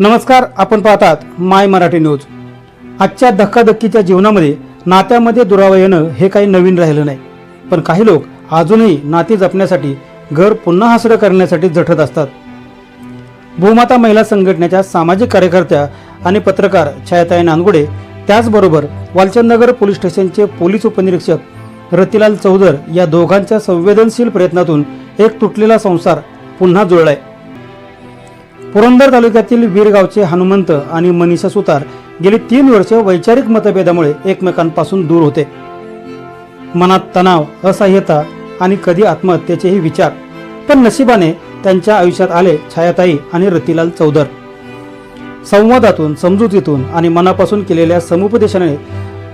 नमस्कार आपण पाहतात माय मराठी न्यूज. आजच्या धक्काधक्कीच्या जीवनामध्ये नात्यामध्ये दुरावा येणं हे काही नवीन राहिलं नाही. पण काही लोक अजूनही नाती जपण्यासाठी घर पुन्हा हसरं करण्यासाठी झटत असतात. भूमाता महिला संघटनेच्या सामाजिक कार्यकर्त्या आणि पत्रकार छायाताई नानगुडे त्याचबरोबर वालचंदनगर पोलीस स्टेशनचे पोलीस उपनिरीक्षक रतिलाल चौधर या दोघांच्या संवेदनशील प्रयत्नातून एक तुटलेला संसार पुन्हा जुळलाय. पुरंदर तालुक्यातील वीरगावचे हनुमंत आणि मनीषा सुतार गेली तीन वर्ष वैचारिक मतभेदामुळे एकमेकांपासून दूर होते. मनात तणाव असह्यता आणि कधी आत्महत्येचेही विचार. पण नशिबाने त्यांच्या आयुष्यात आले छायाताई आणि रतिलाल चौधर. संवादातून समजुतीतून आणि मनापासून केलेल्या समुपदेशाने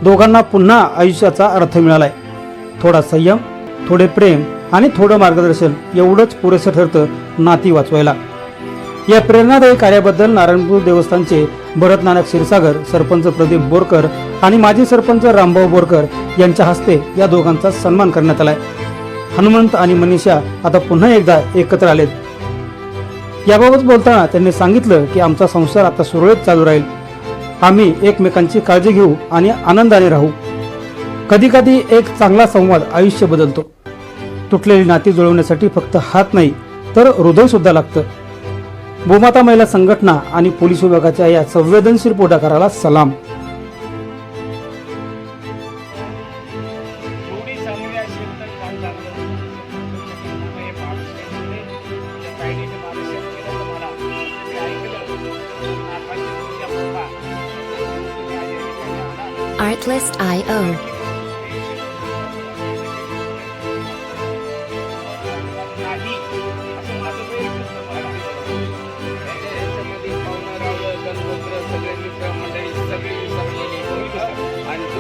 दोघांना पुन्हा आयुष्याचा अर्थ मिळालाय. थोडा संयम थोडे प्रेम आणि थोडं मार्गदर्शन एवढंच पुरेसं ठरतं नाती वाचवायला. या प्रेरणादायी कार्याबद्दल नारायणपूर देवस्थानचे भरत नानक क्षीरसागर सरपंच प्रदीप बोरकर आणि माजी सरपंच रामभाऊ बोरकर यांच्या हस्ते या दोघांचा सन्मान करण्यात आलाय. हनुमंत आणि मनीषा आता पुन्हा एकदा एकत्र आलेत. याबाबत बोलताना त्यांनी सांगितलं की आमचा संसार आता सुरळीत चालू राहील. आम्ही एकमेकांची काळजी घेऊ आणि आनंदाने राहू. कधी कधी एक चांगला संवाद आयुष्य बदलतो. तुटलेली नाती जुळवण्यासाठी फक्त हात नाही तर हृदय सुद्धा लागतं. भूमाता महिला संघटना आणि पोलीस विभागाच्या या संवेदनशील पुढाकाराला सलाम. थोडी